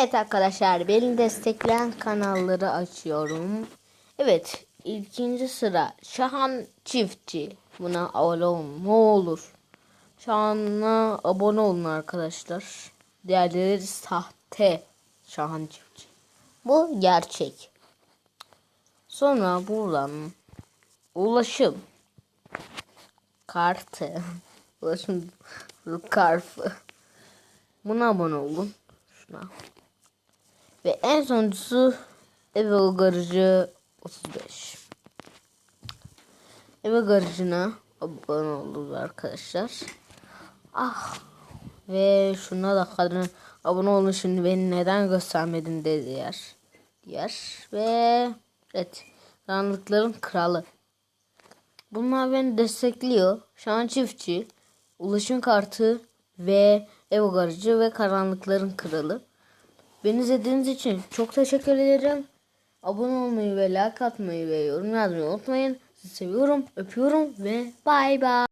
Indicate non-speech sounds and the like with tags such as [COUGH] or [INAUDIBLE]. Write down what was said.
Evet arkadaşlar beni destekleyen kanalları açıyorum. Evet ikinci sıra Şahan Çiftçi. Buna abone olun ne olur. Şahan'a abone olun arkadaşlar. Diğerleri sahte Şahan Çiftçi. Bu gerçek. Sonra buradan ulaşım kartı [LAUGHS] ulaşım kartı buna abone olun şuna ve en sonuncusu Eve Garajı 35 Eve Garajı'na abone olun arkadaşlar ah ve şuna da kadın abone olun şimdi beni neden göstermedin dedi yer diğer ve evet karanlıkların kralı Bunlar beni destekliyor. Şahan Çiftçi, Ulaşım Kartı ve Ev Garajı ve Karanlıkların Kralı. Beni izlediğiniz için çok teşekkür ederim. Abone olmayı ve like atmayı ve yorum yazmayı unutmayın. Sizi seviyorum, öpüyorum ve bay bay.